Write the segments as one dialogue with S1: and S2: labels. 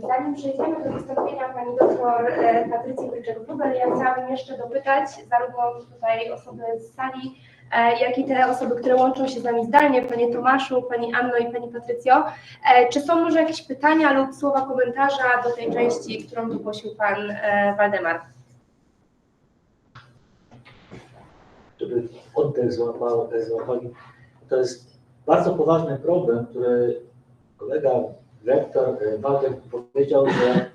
S1: Zanim przejdziemy do wystąpienia pani doktor e, Patrycji Bryczek-Wróbel, ja chciałabym jeszcze dopytać zarówno tutaj osoby z sali, e, jak i te osoby, które łączą się z nami zdalnie, panie Tomaszu, pani Anno i pani Patrycjo, e, czy są może jakieś pytania lub słowa komentarza do tej części, którą wygłosił pan Waldemar?
S2: żeby oddech złapał, złapali. To jest bardzo poważny problem, który kolega rektor e, Waldek powiedział, że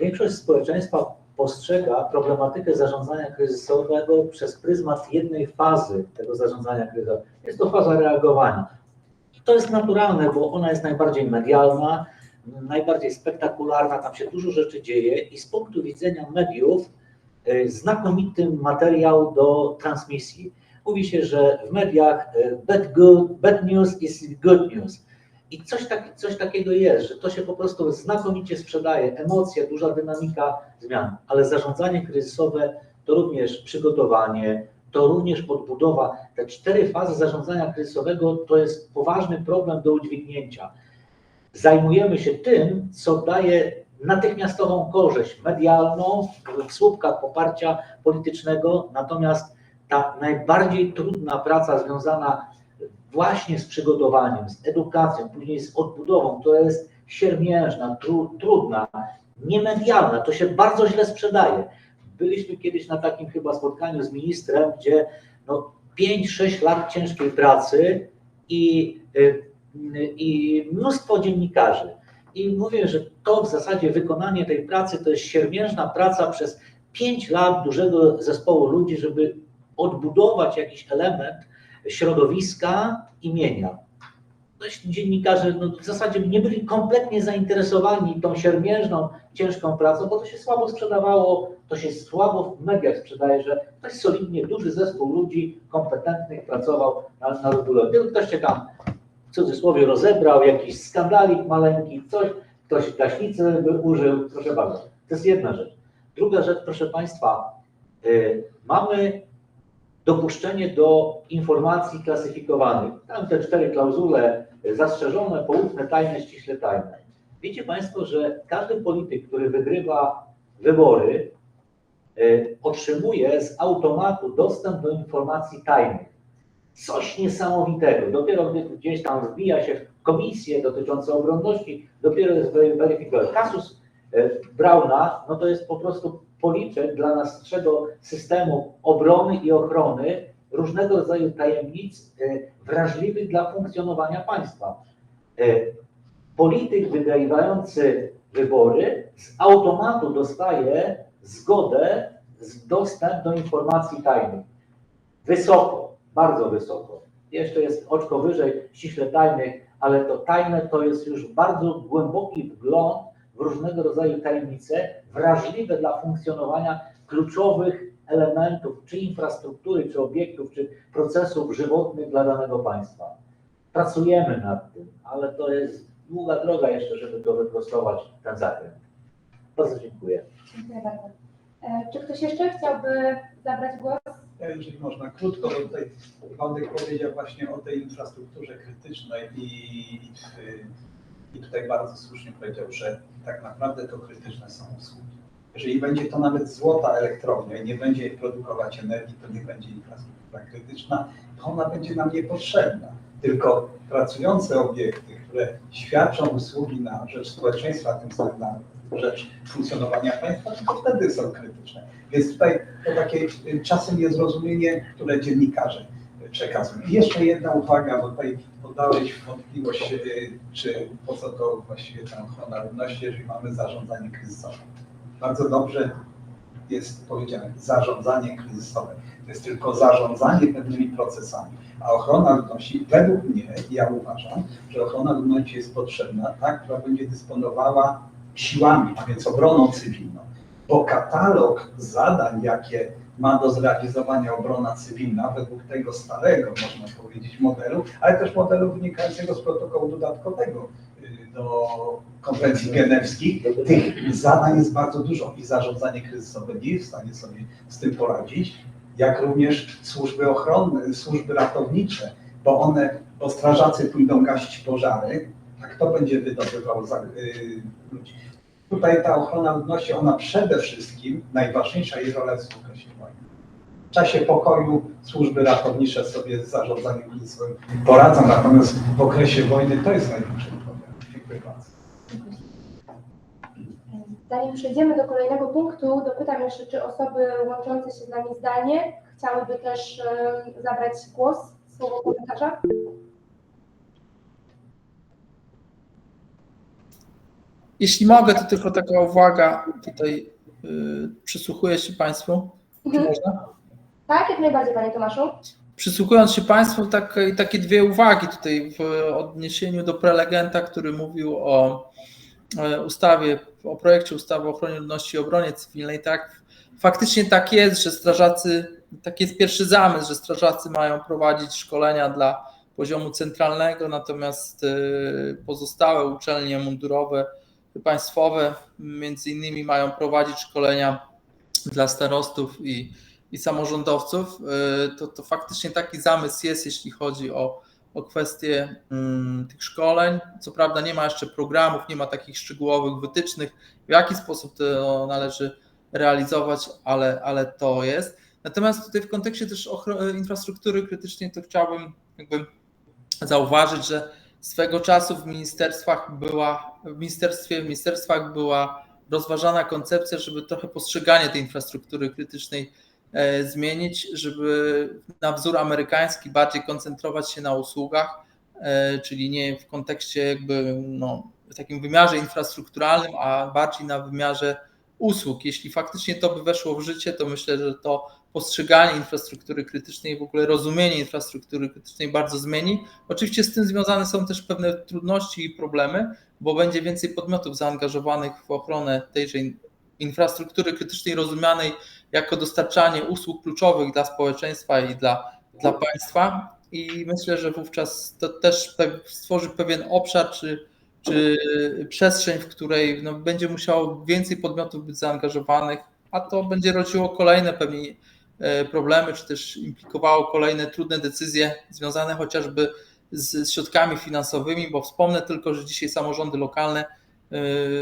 S2: większość społeczeństwa postrzega problematykę zarządzania kryzysowego przez pryzmat jednej fazy tego zarządzania kryzysowego. Jest to faza reagowania. To jest naturalne, bo ona jest najbardziej medialna, najbardziej spektakularna, tam się dużo rzeczy dzieje i z punktu widzenia mediów e, znakomity materiał do transmisji. Mówi się, że w mediach e, bad, good, bad news is good news. I coś, tak, coś takiego jest, że to się po prostu znakomicie sprzedaje. Emocje, duża dynamika zmian, ale zarządzanie kryzysowe to również przygotowanie, to również odbudowa. Te cztery fazy zarządzania kryzysowego to jest poważny problem do udźwignięcia. Zajmujemy się tym, co daje natychmiastową korzyść medialną w słupkach poparcia politycznego, natomiast ta najbardziej trudna praca związana właśnie z przygotowaniem, z edukacją, później z odbudową, to jest siermiężna, tru, trudna, niemedialna, to się bardzo źle sprzedaje. Byliśmy kiedyś na takim chyba spotkaniu z ministrem, gdzie no 5-6 lat ciężkiej pracy i, y, i mnóstwo dziennikarzy. I mówię, że to w zasadzie wykonanie tej pracy to jest siermiężna praca przez 5 lat dużego zespołu ludzi, żeby odbudować jakiś element środowiska imienia. No, dziennikarze no, w zasadzie nie byli kompletnie zainteresowani tą siermiężną, ciężką pracą, bo to się słabo sprzedawało, to się słabo w mediach sprzedaje, że ktoś solidnie, duży zespół ludzi kompetentnych pracował na, na ktoś się tam w cudzysłowie rozebrał, jakiś skandalik maleńki, coś, ktoś gaśnicy użył, proszę bardzo. To jest jedna rzecz. Druga rzecz, proszę Państwa, y, mamy dopuszczenie do informacji klasyfikowanych. Tam te cztery klauzule y, zastrzeżone, poufne, tajne, ściśle tajne. Wiecie Państwo, że każdy polityk, który wygrywa wybory, y, otrzymuje z automatu dostęp do informacji tajnych. Coś niesamowitego. Dopiero gdy gdzieś tam wbija się w komisję dotyczącą obronności, dopiero jest weryfikowany. Kasus y, Brauna, no to jest po prostu policzek dla naszego systemu obrony i ochrony różnego rodzaju tajemnic y, wrażliwych dla funkcjonowania państwa. Y, Polityk wygrywający wybory z automatu dostaje zgodę, dostęp do informacji tajnych. Wysoko, bardzo wysoko. Jeszcze jest oczko wyżej, ściśle tajnych, ale to tajne to jest już bardzo głęboki wgląd w różnego rodzaju tajemnice, wrażliwe dla funkcjonowania kluczowych elementów, czy infrastruktury, czy obiektów, czy procesów żywotnych dla danego państwa. Pracujemy nad tym, ale to jest długa droga jeszcze, żeby to wyprostować ten zakręt. Bardzo dziękuję.
S1: Dziękuję bardzo. E, Czy ktoś jeszcze chciałby zabrać głos?
S3: Ja jeżeli można krótko, bo tutaj Waldek powiedział właśnie o tej infrastrukturze krytycznej i, i tutaj bardzo słusznie powiedział, że tak naprawdę to krytyczne są usługi. Jeżeli będzie to nawet złota elektrownia i nie będzie produkować energii, to nie będzie infrastruktura krytyczna, to ona będzie nam niepotrzebna. Tylko pracujące obiekty, które świadczą usługi na rzecz społeczeństwa, tym samym na rzecz funkcjonowania państwa, to wtedy są krytyczne. Więc tutaj to takie y, czasem niezrozumienie, które dziennikarze przekazują. I jeszcze jedna uwaga, bo tutaj podałeś wątpliwość, y, czy po co to właściwie ta ochrona równości, jeżeli mamy zarządzanie kryzysowe. Bardzo dobrze jest powiedziane zarządzanie kryzysowe. To jest tylko zarządzanie pewnymi procesami. A ochrona ludności, według mnie, ja uważam, że ochrona ludności jest potrzebna, ta, która będzie dysponowała siłami, a więc obroną cywilną bo katalog zadań, jakie ma do zrealizowania obrona cywilna według tego starego, można powiedzieć, modelu, ale też modelu wynikającego z protokołu dodatkowego y, do konwencji genewskich. Tych zadań jest bardzo dużo i zarządzanie kryzysowe nie jest w stanie sobie z tym poradzić, jak również służby ochronne, służby ratownicze, bo one, bo strażacy pójdą gasić pożary, a kto będzie wydobywał za, y, ludzi? Tutaj ta ochrona ludności, ona przede wszystkim, najważniejsza jej rola jest w okresie wojny. W czasie pokoju służby ratownicze sobie z zarządzaniem kryzysowym poradzą, natomiast w okresie wojny to jest największy problem. Dziękuję bardzo.
S1: Zanim przejdziemy do kolejnego punktu, dopytam jeszcze, czy osoby łączące się z nami zdalnie chciałyby też zabrać głos, słowo komentarza?
S4: Jeśli mogę, to tylko taka uwaga tutaj y, przysłuchuję się Państwu. Czy
S1: Mhm.
S4: można?
S1: Tak, jak najbardziej, Panie Tomaszu.
S4: Przysłuchując się Państwu, takie, takie dwie uwagi tutaj w odniesieniu do prelegenta, który mówił o e, ustawie, o projekcie ustawy o ochronie ludności i obronie cywilnej. Tak, faktycznie tak jest, że strażacy, taki jest pierwszy zamysł, że strażacy mają prowadzić szkolenia dla poziomu centralnego, natomiast e, pozostałe uczelnie mundurowe, państwowe, między innymi mają prowadzić szkolenia dla starostów i i samorządowców, y, to, to faktycznie taki zamysł jest, jeśli chodzi o, o kwestie mm, tych szkoleń. Co prawda nie ma jeszcze programów, nie ma takich szczegółowych wytycznych, w jaki sposób to należy realizować, ale, ale to jest. Natomiast tutaj w kontekście też infrastruktury krytycznej to chciałbym jakby zauważyć, że swego czasu w ministerstwach była, w ministerstwie, w ministerstwach była rozważana koncepcja, żeby trochę postrzeganie tej infrastruktury krytycznej e, zmienić, żeby na wzór amerykański bardziej koncentrować się na usługach, e, czyli nie w kontekście jakby no, w takim wymiarze infrastrukturalnym, a bardziej na wymiarze usług. Jeśli faktycznie to by weszło w życie, to myślę, że to postrzeganie infrastruktury krytycznej w ogóle rozumienie infrastruktury krytycznej bardzo zmieni. Oczywiście z tym związane są też pewne trudności i problemy, bo będzie więcej podmiotów zaangażowanych w ochronę tejże in- infrastruktury krytycznej, rozumianej jako dostarczanie usług kluczowych dla społeczeństwa i dla, dla państwa. I myślę, że wówczas to też stworzy pewien obszar czy, czy przestrzeń, w której no, będzie musiało więcej podmiotów być zaangażowanych, a to będzie rodziło kolejne pewnie problemy, czy też implikowało kolejne trudne decyzje związane chociażby z środkami finansowymi, bo wspomnę tylko, że dzisiaj samorządy lokalne e,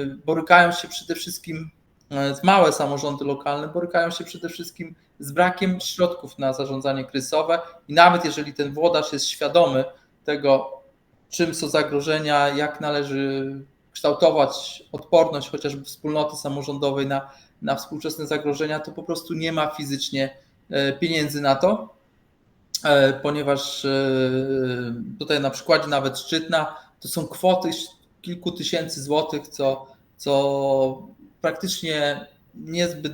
S4: borykają się przede wszystkim, e, małe samorządy lokalne borykają się przede wszystkim z brakiem środków na zarządzanie kryzysowe i nawet jeżeli ten włodarz jest świadomy tego, czym są zagrożenia, jak należy kształtować odporność chociażby wspólnoty samorządowej na, na współczesne zagrożenia, to po prostu nie ma fizycznie e, pieniędzy na to, e, ponieważ e, tutaj na przykładzie nawet Szczytna to są kwoty kilku tysięcy złotych, co, co praktycznie niezbyt,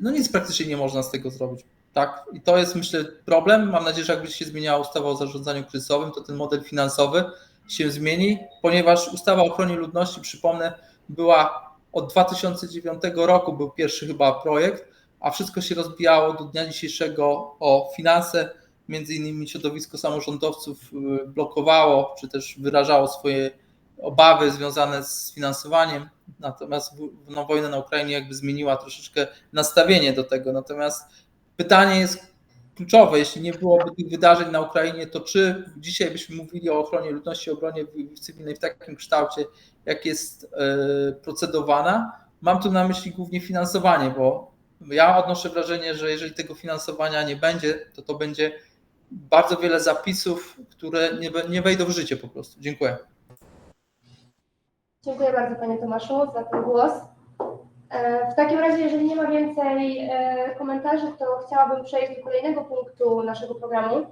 S4: no nic praktycznie nie można z tego zrobić. Tak, i to jest myślę problem. Mam nadzieję, że jakby się zmieniała ustawa o zarządzaniu kryzysowym, to ten model finansowy się zmieni, ponieważ ustawa o ochronie ludności, przypomnę, była od 2009 roku, był pierwszy chyba projekt, a wszystko się rozbijało do dnia dzisiejszego o finanse. Między innymi środowisko samorządowców y, blokowało, czy też wyrażało swoje obawy związane z finansowaniem. Natomiast no, wojna na Ukrainie jakby zmieniła troszeczkę nastawienie do tego. Natomiast pytanie jest kluczowe, jeśli nie byłoby tych wydarzeń na Ukrainie, to czy dzisiaj byśmy mówili o ochronie ludności, obronie cywilnej w takim kształcie, jak jest e, procedowana? Mam tu na myśli głównie finansowanie, bo ja odnoszę wrażenie, że jeżeli tego finansowania nie będzie, to to będzie bardzo wiele zapisów, które nie wejdą w życie po prostu. Dziękuję.
S1: Dziękuję bardzo Panie Tomaszu za ten głos. E, W takim razie, jeżeli nie ma więcej e, komentarzy, to chciałabym przejść do kolejnego punktu naszego programu,